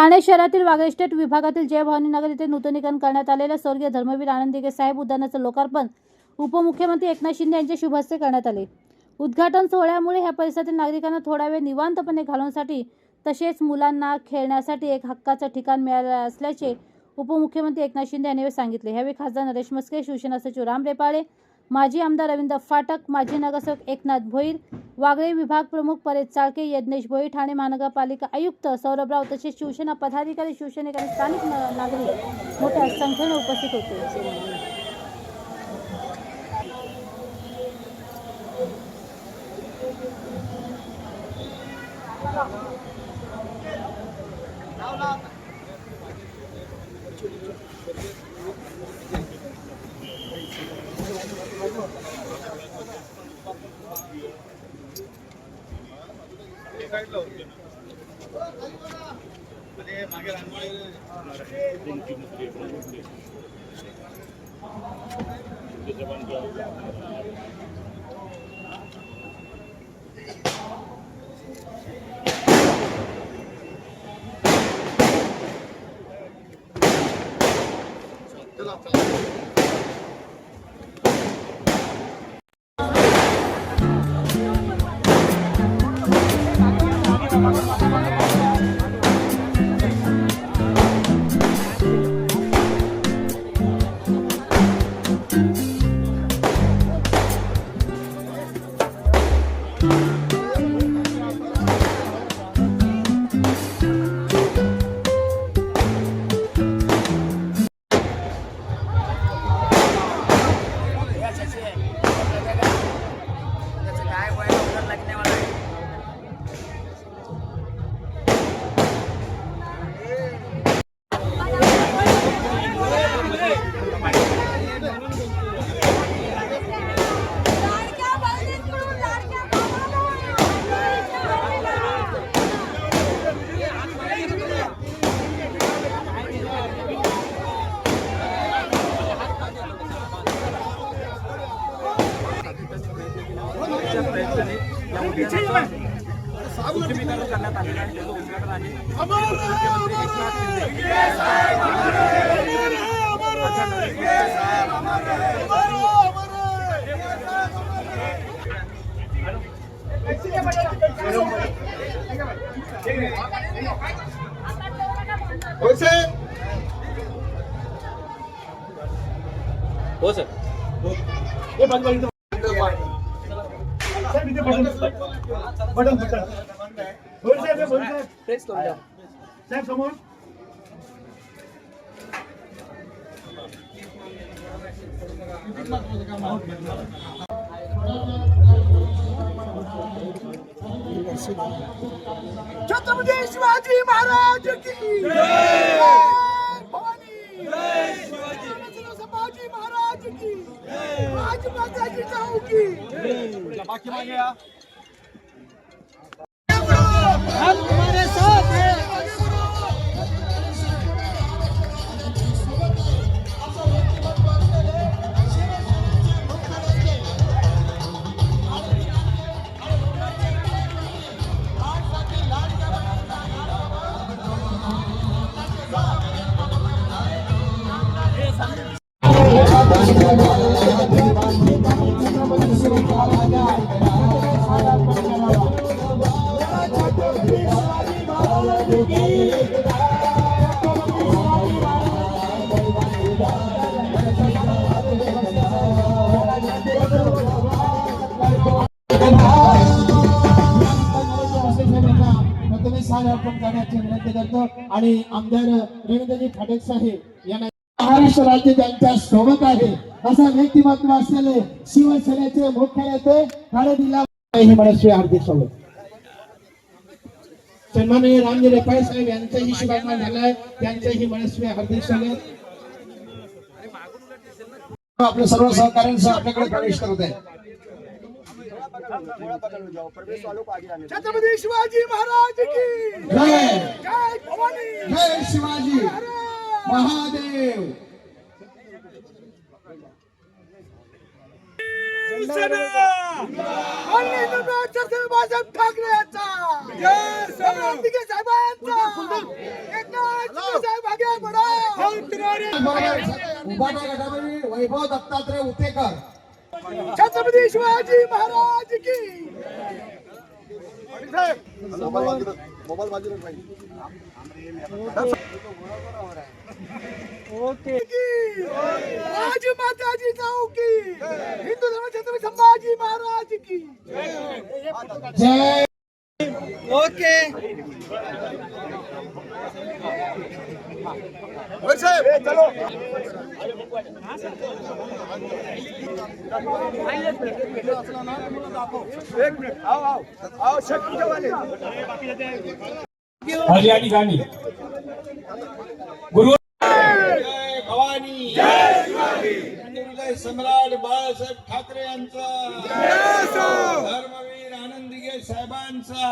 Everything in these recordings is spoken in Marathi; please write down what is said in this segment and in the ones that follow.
ठाणे शहरातील वागळेस्टेट विभागातील जय भवानी नगर येथे नूतनीकरण करण्यात आलेल्या स्वर्गीय धर्मवीर आनंद साहेब उद्यानाचं लोकार्पण उपमुख्यमंत्री एकनाथ शिंदे यांच्या शुभ हस्ते करण्यात आले. उद्घाटन सोहळ्यामुळे ह्या परिसरातील नागरिकांना थोडा वेळ निवांतपणे घालवण्यासाठी तसेच मुलांना खेळण्यासाठी एक हक्काचं ठिकाण मिळालं असल्याचे उपमुख्यमंत्री एकनाथ शिंदे यांनी सांगितले. ह्यावेळी खासदार नरेश मस्के शिवसेना सचिव राम रेपाळे माजी आमदार रवींद्र फाटक माजी नगरसेवक एकनाथ भोईर वागळे विभाग प्रमुख परेश चाळके यज्ञेश भोई ठाणे महानगरपालिका आयुक्त सौरभराव तसेच शिवसेना पदाधिकारी शिवसैनिक आणि स्थानिक नागरिक मोठ्या संख्येने उपस्थित होते. लाडक्या सुशोभीकरण करण्यात आलेलं आहे त्याचं उद्घाटन आहे मुख्यमंत्री एकनाथ शिंदे आता नवीन हो सर प्रेस करून द्या. साहेब समोर. छत्रपती शिवाजी महाराज की जय! भवानी! जय संभाजी महाराज की राजमाताजी जाऊ की बाकी मागे या. हम तुम्हारे साथ आपण प्रथमेश करण्याची विनंती करतो. आणि आमदार रवींद्रजी फाटक साहेब यांना महाराष्ट्र राज्य त्यांच्यासोबत आहे असा व्यक्तिमत्व असलेले शिवसेनेचे मुख्य नेते दिला ही मनस्वी हार्दिक स्वागत. सन्माननीय रामजी रेपाळे साहेब यांचंही शुभागमन झालंय. त्यांचंही मनस्वी हार्दिक स्वागत. आपल्या सर्व सहकार्यांसह आपल्याकडे प्रवेश करत आहे. छत्रपती शिवाजी महाराज की जय जय भवानी. जय शिवाजी. महादेव. बाळासाहेब ठाकरे यांचा. साहेबांचा गटामध्ये वैभव दत्तात्रय उतेकर. छत्रपती शिवाजी महाराज की ओके. राजमाताजी जाऊ की. हिंदू धर्म छत्रपती संभाजी महाराज की. जय. ओके साहेब चलो एक मिनिट आओ आओ आओ शक्य वाले आज या ठिकाणी गुरु जय भवानी हिंदुहृदय सम्राट बाळासाहेब ठाकरे यांचा धर्मवीर आनंदीगे साहेबांचा.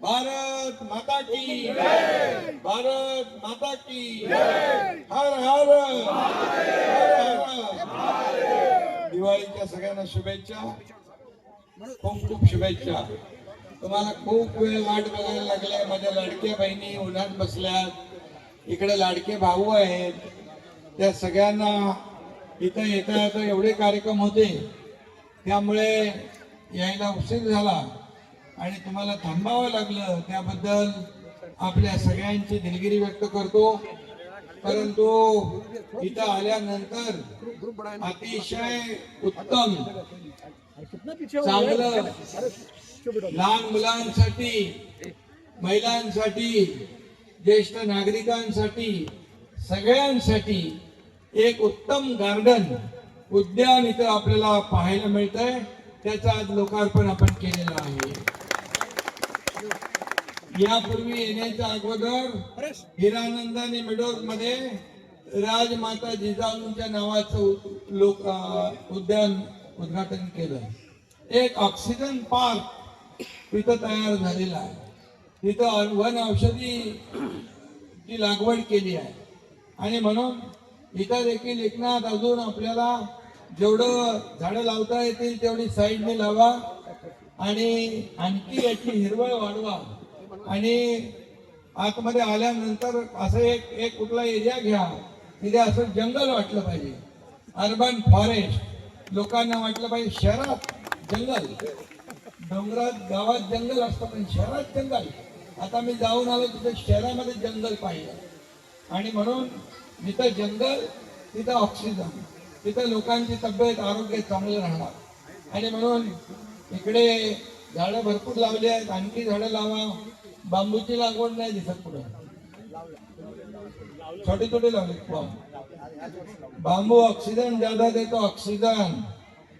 भारत माता की. भारत माता की. हर हर. दिवाळीच्या सगळ्यांना शुभेच्छा. खूप खूप शुभेच्छा. तुम्हाला खूप वेळ वाट बघायला लागलाय. माझ्या लाडक्या बहिणी उन्हात बसल्यात. इकडे लाडके भाऊ आहेत. त्या सगळ्यांना इथं येता येता एवढे कार्यक्रम होते. त्यामुळे यायला उशीर झाला आणि तुम्हाला थांबावं लागलं त्याबद्दल आपल्या सगळ्यांची दिलगिरी व्यक्त करतो. परंतु इथं आल्यानंतर अतिशय उत्तम चांगलं लहान मुलांसाठी महिलांसाठी ज्येष्ठ नागरिकांसाठी सगळ्यांसाठी एक उत्तम गार्डन उद्यान इथं आपल्याला पाहायला मिळतंय. त्याचं आज लोकार्पण आपण केलेलं आहे. यापूर्वी येण्याच्या अगोदर हिरानंदानी मिडोजमध्ये राजमाता जिजाऊंच्या नावाचं लोक उद्यान उद्घाटन केलं. एक ऑक्सिजन पार्क तिथं तयार झालेला आहे. तिथं वन औषधी ची लागवड केली आहे. आणि म्हणून इथं देखील एकनाथ अजून आपल्याला जेवढं झाडं लावता येतील तेवढी साईडने लावा आणि आणखी याची हिरवळ वाढवा. आणि आतमध्ये आल्यानंतर असं एक एक कुठला एरिया घ्या तिथे असं जंगल वाटलं पाहिजे. अर्बन फॉरेस्ट लोकांना वाटलं पाहिजे शहरात जंगल. डोंगरात गावात जंगल असतं पण शहरात जंगल. आता मी जाऊन आलो तिथे शहरामध्ये जंगल पाहिलं. आणि म्हणून जिथं जंगल तिथं ऑक्सिजन तिथं लोकांची तब्येत आरोग्य चांगलं राहणार. आणि म्हणून इकडे झाडं भरपूर लावली आहेत आणखी झाडं लावा. बांबूची लागवड नाही दिसत पुढे. छोटे छोटे लावले बांबू बांबू ऑक्सिजन ज्यादा देतो ऑक्सिजन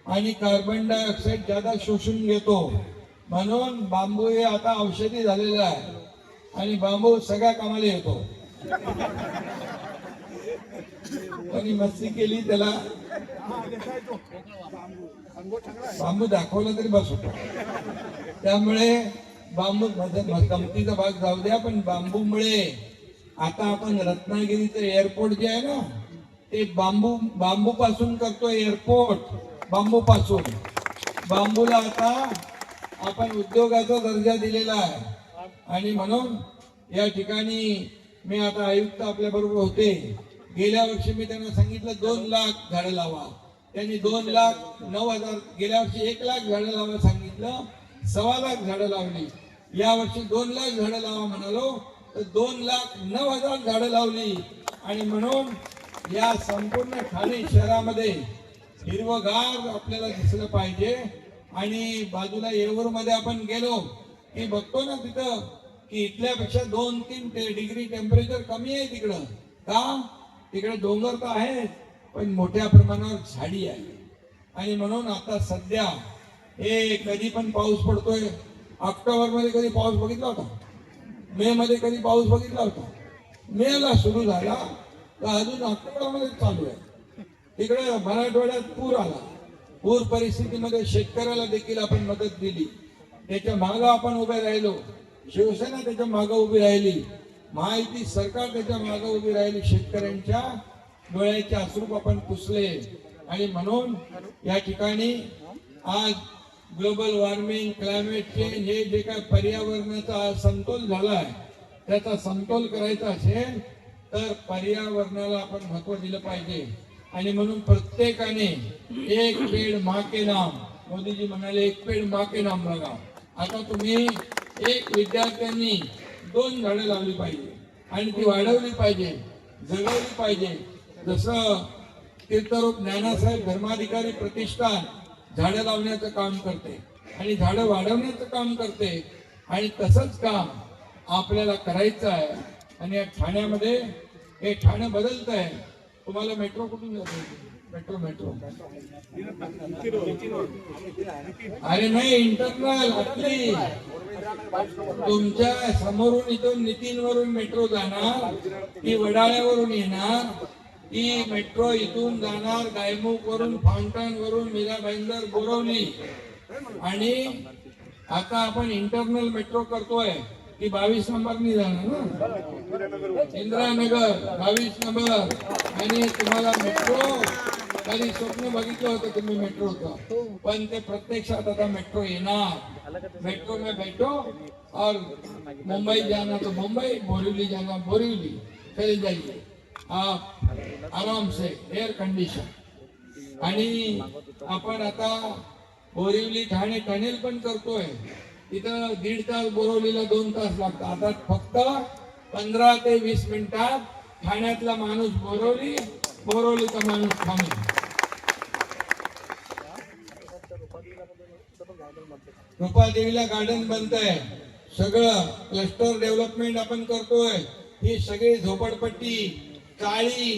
आणि कार्बन डायऑक्साईड ज्यादा शोषून घेतो. म्हणून बांबू हे आता औषधी झालेलं आहे. आणि बांबू सगळ्या कामाला येतो. कोणी मस्ती केली त्याला बांबू दाखवला तरी बस होतो. त्यामुळे बांबू गमतीचा भाग जाऊ द्या पण बांबूमुळे आता आपण रत्नागिरीचं एअरपोर्ट जे आहे ना ते बांबू बांबू पासून करतो एअरपोर्ट बांबू पासून बांबूला आता आपण उद्योगाचा दर्जा दिलेला आहे. आणि म्हणून या ठिकाणी मी आता आयुक्त आपल्या बरोबर होते. गेल्या वर्षी मी त्यांना सांगितलं दोन लाख झाडं लावा. त्यांनी दोन लाख नऊ हजार गेल्या वर्षी एक लाख झाडं लावा सांगितलं सव्वा लाख झाडं लावली. या वर्षी दोन लाख झाडं लावा म्हणालो तर दोन लाख नऊ हजार झाडं लावली. आणि म्हणून या संपूर्ण ठाणे शहरामध्ये हिरवगार आपल्याला दिसलं पाहिजे. आणि बाजूला येऊरमध्ये आपण गेलो की बघतो ना तिथं की इथल्यापेक्षा दोन तीन ते डिग्री टेम्परेचर कमी आहे तिकडं. का? तिकडे डोंगर तर आहे पण मोठ्या प्रमाणावर झाडी आहे. आणि म्हणून आता सध्या हे कधी पण पाऊस पडतोय. ऑक्टोबरमध्ये कधी पाऊस बघितला होता? मे मध्ये कधी पाऊस बघितला होता? मे ला सुरू झाला तर अजून ऑक्टोबरमध्ये चालू आहे. तिकडे मराठवाड्यात पूर आला. पूर परिस्थितीमध्ये शेतकऱ्याला देखील आपण मदत दिली. त्याच्या मागं आपण उभे राहिलो. शिवसेना त्याच्या मागं उभी राहिली. महायुती सरकार त्याच्या मागं उभी राहिली शेतकऱ्यांच्या डोळ्याचे अश्रूप आपण पुसले. आणि म्हणून या ठिकाणी आज ग्लोबल वॉर्मिंग क्लायमेट चेंज हे जे काय पर्यावरणाचा समतोल झाला आहे त्याचा समतोल करायचा असेल तर पर्यावरणाला आपण महत्त्व दिलं पाहिजे. आणि म्हणून प्रत्येकाने एक पेड मा के नाम मोदीजी म्हणाले एक पेड मा के नाम बघा. आता तुम्ही एक विद्यार्थ्यांनी दोन झाडं लावली पाहिजे. आणि ती वाढवली पाहिजे जगवली पाहिजे. जसं तीर्थरूप ज्ञानासाहेब धर्माधिकारी प्रतिष्ठान झाडं लावण्याचं काम करते आणि झाडं वाढवण्याचं काम करते आणि तसंच काम आपल्याला करायचं आहे. आणि या ठाण्यामध्ये हे ठाणं बदलत आहे तुम्हाला मेट्रो कुठून जातो मेट्रो मेट्रो अरे नाही इंटरनल आपली तुमच्या समोरून इथून नितीन वरून मेट्रो जाणार ती वडाळ्यावरून येणार ती मेट्रो इथून जाणार गायमुख वरून फाउंटन वरून मीरा भाईंदर बोरवली. आणि आता आपण इंटरनल मेट्रो करतोय ती बावीस नंबरनी जाणार ना? इंदिरानगर बावीस नंबर. आणि तुम्हाला मेट्रो कधी स्वप्न बघितलं होतं तुम्ही मेट्रोचं. पण ते प्रत्यक्षात आता मेट्रो येणार. मेट्रो में बैठो और मुंबई जाना तो मुंबई बोरीवली जाना बोरीवली. चले जाइए. आप आराम से एयर कंडीशन आणि आपण आता बोरिवली ठाणे टनेल पण करतोय. तिथं दीड तास बोरवलीला दोन तास लागतात. आता फक्त पंधरा ते वीस मिनिटात ठाण्यातला माणूस बोरवली बोरवलीचा माणूस ठाणे. कृपादेवीला गार्डन बनतंय. सगळं क्लस्टर डेव्हलपमेंट आपण करतोय. ही सगळी झोपडपट्टी काळी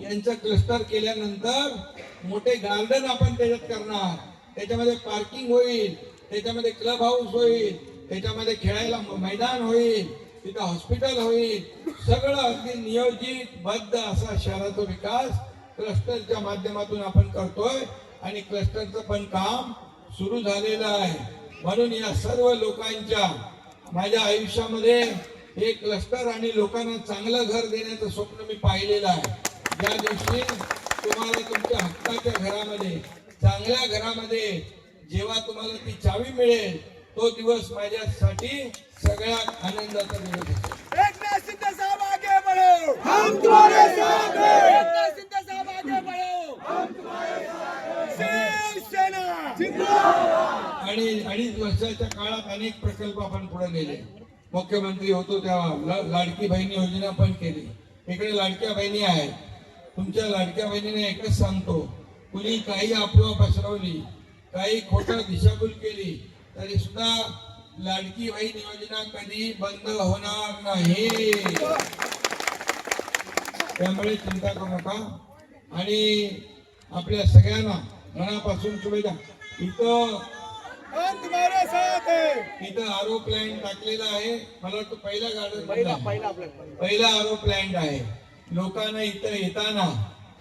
यांचं क्लस्टर केल्यानंतर मोठे गार्डन आपण त्याच्यात करणार. त्याच्यामध्ये पार्किंग होईल त्याच्यामध्ये क्लब हाऊस होईल त्याच्यामध्ये खेळायला मैदान होईल तिथं हॉस्पिटल होईल. सगळं अगदी नियोजित बद्ध असा शहराचा विकास क्लस्टरच्या माध्यमातून आपण करतोय. आणि क्लस्टरचं पण काम सुरू झालेलं आहे. म्हणून या सर्व लोकांच्या माझ्या आयुष्यामध्ये हे क्लस्टर आणि लोकांना चांगलं घर देण्याचं स्वप्न मी पाहिलेलं आहे. ज्या दिवशी तुम्हाला तुमच्या हक्काच्या घरामध्ये चांगल्या घरामध्ये जेव्हा तुम्हाला ती चावी मिळेल तो दिवस माझ्यासाठी सगळ्यात आनंदाचा दिवस असेल आणि अडीच वर्षाच्या काळात अनेक प्रकल्प आपण पुढे नेले. मुख्यमंत्री होतो तेव्हा लाडकी बहिणी योजना पण केली. इकडे लाडक्या बहिणी आहेत. तुमच्या लाडक्या बहिणीने एकच सांगतो कुणी काही अफवा पसरवली काही खोटा दिशाभूल केली तरी सुद्धा लाडकी बहीण योजना कधी बंद होणार नाही. त्यामुळे चिंता करू नका. आणि आपल्या सगळ्यांना मनापासून शुभेच्छा. इथं हम तुम्हारे साथ इथं आरो प्लॅन्ट टाकलेला आहे. मला वाटतं पहिला गार्डन पहिला पहिला आरो प्लॅन्ट आहे. लोकांना इथं येताना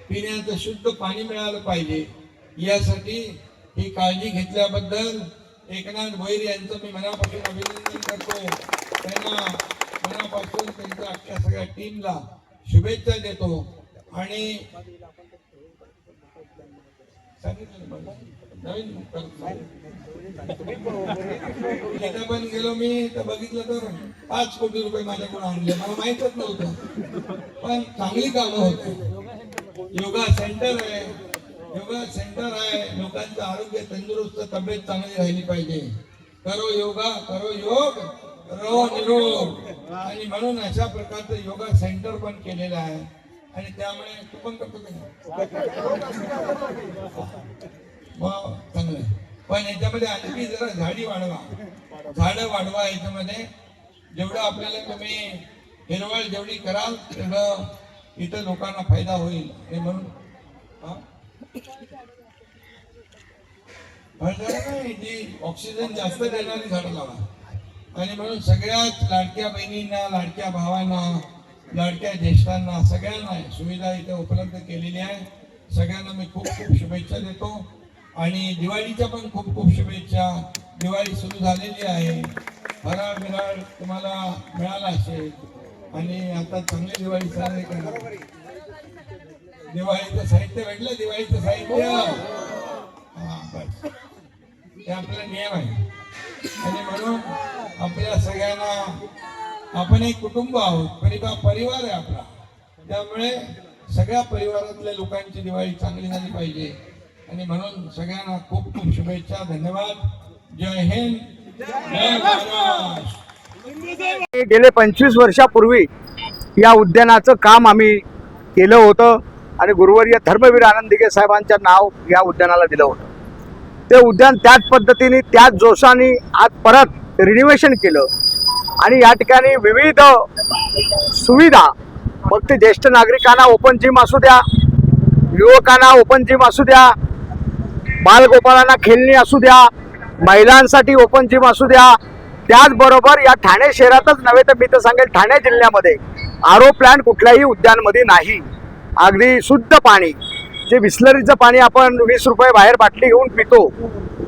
पिण्याचं शुद्ध पाणी मिळालं पाहिजे. यासाठी ही काळजी घेतल्याबद्दल एकनाथ भैर यांचं मी मनापासून अभिनंदन करतो त्यांना मनापासून त्यांच्या अख्ख्या सगळ्या टीमला शुभेच्छा देतो. आणि सांगितलं पण गेलो मी तर बघितलं तर पाच कोटी रुपये माझ्याकडून आणले. मला माहितच नव्हतं. पण चांगली कामं होते. योगा सेंटर आहे. योगा सेंटर आहे. लोकांचं आरोग्य तंदुरुस्त तब्येत चांगली राहिली पाहिजे. करो योगा करो योग रो निरोग. आणि म्हणून अशा प्रकारचं योगा सेंटर पण केलेलं आहे. आणि त्यामुळे तू पण करतो मग चांगलं पण याच्यामध्ये आणखी जरा झाडी वाढवा. झाडं वाढवा याच्यामध्ये. जेवढं आपल्याला तुम्ही हिरवळ जेवढी कराल तेवढं इथं लोकांना फायदा होईल. हे म्हणून जी ऑक्सिजन जास्त देणारी झाडं लावा. आणि म्हणून सगळ्याच लाडक्या बहिणींना लाडक्या भावांना लाडक्या ज्येष्ठांना सगळ्यांना सुविधा इथे उपलब्ध केलेली आहे. सगळ्यांना मी खूप खूप शुभेच्छा देतो. आणि दिवाळीच्या पण खूप खूप शुभेच्छा. दिवाळी सुरू झालेली आहे. फराळ बिराळ तुम्हाला मिळाला असेल. आणि आता चांगली दिवाळी साजरी करणार. दिवाळीचं साहित्य भेटलं दिवाळीचं साहित्य. हा. बस. हे आपला नियम आहे. आणि म्हणून आपल्या सगळ्यांना आपण एक कुटुंब आहोत परिवार परिवार आहे आपला. त्यामुळे सगळ्या परिवारातल्या लोकांची दिवाळी चांगली झाली पाहिजे. आणि म्हणून सगळ्यांना खूप खूप शुभेच्छा धन्यवाद. जय हिंद जय महाराष्ट्र. गेले पंचवीस वर्षापूर्वी या उद्यानाचं काम आम्ही केलं होतं आणि गुरुवर्य धर्मवीर आनंद दिघे साहेबांचं नाव या उद्यानाला दिलं होतं. ते उद्यान त्याच पद्धतीने त्याच जोशाने आज परत रिनिव्हेशन केलं. आणि या ठिकाणी विविध सुविधा मग ते ज्येष्ठ नागरिकांना ओपन जिम असू द्या युवकांना ओपन जिम असू द्या बालगोपाळांना खेळणी असू द्या महिलांसाठी ओपन जिम असू द्या त्याचबरोबर या ठाणे शहरातच नव्हे तर मी तर सांगेल ठाणे जिल्ह्यामध्ये आरो प्लॅन कुठल्याही उद्यानमध्ये नाही. अगदी शुद्ध पाणी जे बिस्लरीचं पाणी आपण वीस रुपये बाहेर बाटली घेऊन पितो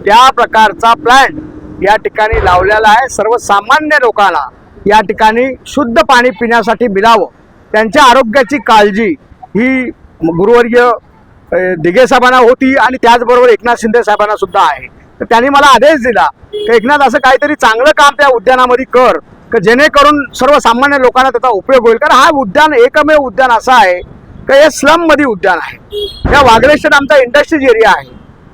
त्या प्रकारचा प्लॅन या ठिकाणी लावलेला आहे. सर्वसामान्य लोकांना या ठिकाणी शुद्ध पाणी पिण्यासाठी मिळावं. त्यांच्या आरोग्याची काळजी ही गुरुवर्गीय दिघे साहेबांना होती आणि त्याचबरोबर एकनाथ शिंदे साहेबांना सुद्धा आहे. तर त्यांनी मला आदेश दिला की एकनाथ असं काहीतरी चांगलं काम त्या उद्यानामध्ये कर का जेणेकरून सर्वसामान्य लोकांना त्याचा उपयोग होईल. कारण हा उद्यान एकमेव उद्यान असं आहे की हे स्लममध्ये उद्यान आहे. या वागळेश्वर आमचा इंडस्ट्रीज एरिया आहे.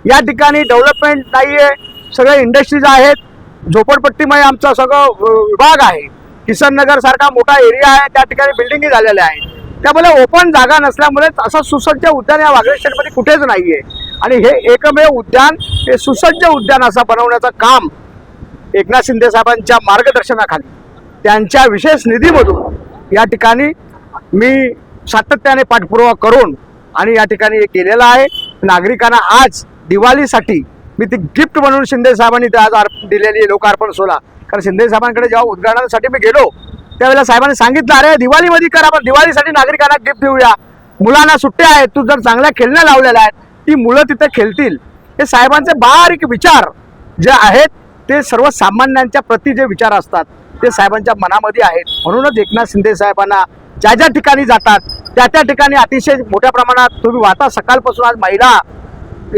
या ठिकाणी डेव्हलपमेंट नाही आहे सगळे इंडस्ट्रीज आहेत. झोपडपट्टीमय आमचा सगळं विभाग आहे. किसन नगर सारखा मोठा एरिया आहे त्या ठिकाणी बिल्डिंगी झालेल्या आहेत. त्यामुळे ओपन जागा नसल्यामुळे असं सुसज्ज उद्यान या वागळेश्वरमध्ये कुठेच नाहीये. आणि हे एकमेव उद्यान हे सुसज्ज उद्यान असं बनवण्याचं काम एकनाथ शिंदे साहेबांच्या मार्गदर्शनाखाली त्यांच्या विशेष निधीमधून या ठिकाणी मी सातत्याने पाठपुरावा करून आणि या ठिकाणी हे केलेलं आहे. नागरिकांना आज दिवाळीसाठी मी ती गिफ्ट म्हणून शिंदे साहेबांनी आज अर्पण दिलेली आहे, लोकार्पण सोहळा. कारण शिंदे साहेबांकडे जेव्हा उद्घाटनासाठी मी गेलो त्यावेळेला साहेबांनी सांगितलं अरे दिवाळीमध्ये कर आपण दिवाळीसाठी नागरिकांना गिफ्ट देऊया. मुलांना सुट्ट्या आहेत तू जर चांगल्या खेळण्या लावलेल्या आहेत ती मुलं तिथे खेळतील. हे साहेबांचे बारीक विचार जे आहेत ते सर्वसामान्यांच्या प्रती जे विचार असतात ते साहेबांच्या मनामध्ये आहेत. म्हणूनच एकनाथ शिंदे साहेबांना ज्या ज्या ठिकाणी जातात त्या त्या ठिकाणी अतिशय मोठ्या प्रमाणात तुम्ही वाहता. सकाळपासून आज महिला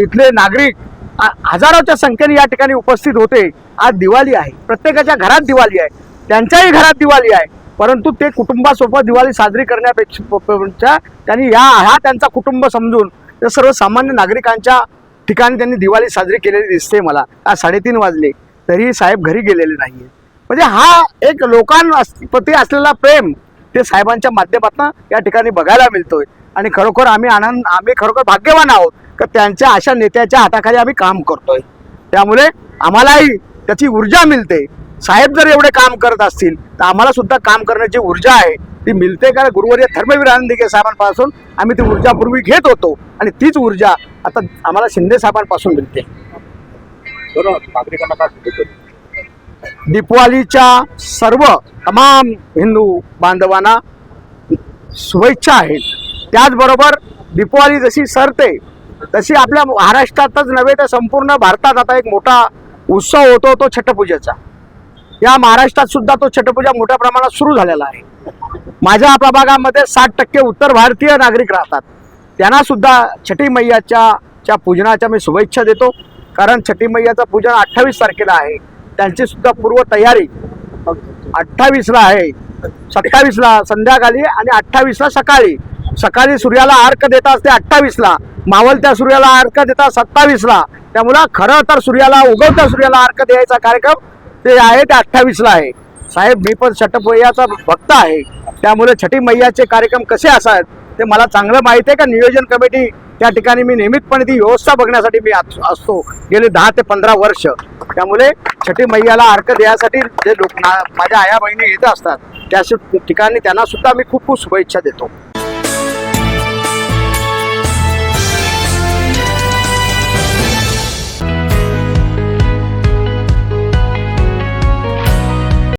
इथले नागरिक हजारोच्या संख्येने या ठिकाणी उपस्थित होते. आज दिवाळी आहे. प्रत्येकाच्या घरात दिवाळी आहे. त्यांच्याही घरात दिवाळी आहे. परंतु ते कुटुंबासोबत दिवाळी साजरी करण्यापेक्षा त्यांनी या हा त्यांचा कुटुंब समजून त्या सर्वसामान्य नागरिकांच्या ठिकाणी त्यांनी दिवाळी साजरी केलेली दिसते मला. आज साडेतीन वाजले तरी साहेब घरी गेलेले नाही म्हणजे हा एक लोकांप्रती असलेला प्रेम ते साहेबांच्या माध्यमातून या ठिकाणी बघायला मिळतोय. आणि खरोखर आम्ही आनंद आम्ही खरोखर भाग्यवान आहोत का त्यांच्या अशा नेत्याच्या हाताखाली आम्ही काम करतोय. त्यामुळे आम्हालाही त्याची ऊर्जा मिळते. साहेब जर एवढे काम करत असतील तर आम्हाला सुद्धा काम करण्याची ऊर्जा आहे ती मिळते का? गुरुवर्य धर्मवीर आनंदिके साहेबांपासून आम्ही ती ऊर्जा पूर्वी घेत होतो आणि तीच ऊर्जा आता आम्हाला शिंदे साहेबांपासून मिळते. दीपवालीच्या सर्व तमाम हिंदू बांधवांना शुभेच्छा आहेत. त्याचबरोबर दीपवाली जशी सरते तशी आपल्या महाराष्ट्रातच नव्हे तर संपूर्ण भारतात आता एक मोठा उत्सव होतो तो छटपूजेचा या महाराष्ट्रात सुद्धा तो छटपूजा मोठ्या प्रमाणात सुरू झालेला आहे. माझ्या प्रभागामध्ये साठ टक्के उत्तर भारतीय नागरिक राहतात. त्यांना सुद्धा छठी मैयाच्या च्या पूजनाच्या मी शुभेच्छा देतो. कारण छठी मैयाचं पूजन अठ्ठावीस तारखेला आहे. त्यांची सुद्धा पूर्व तयारी अठ्ठावीसला आहे. सत्तावीसला संध्याकाळी आणि अठ्ठावीसला सकाळी. सकाळी सूर्याला अर्क देतात ते अठ्ठावीसला. मावलत्या सूर्याला अर्क देतात सत्तावीसला. त्यामुळं खरं तर सूर्याला उगवत्या सूर्याला अर्क द्यायचा कार्यक्रम ते आहे ते अठ्ठावीसला आहे. साहेब मी पण छटमैयाचा भक्त आहे. त्यामुळे छठी मैयाचे कार्यक्रम कसे असावेत ते मला चांगलं माहिती आहे का? नियोजन कमिटी त्या ठिकाणी मी नियमितपणे ती व्यवस्था बघण्यासाठी मी असतो. गेले दहा ते पंधरा वर्ष. त्यामुळे छठी मैयाला अर्क देण्यासाठी जे लोक माझ्या आया बहिणी येत असतात त्या ठिकाणी त्यांना सुद्धा मी खूप खूप शुभेच्छा देतो.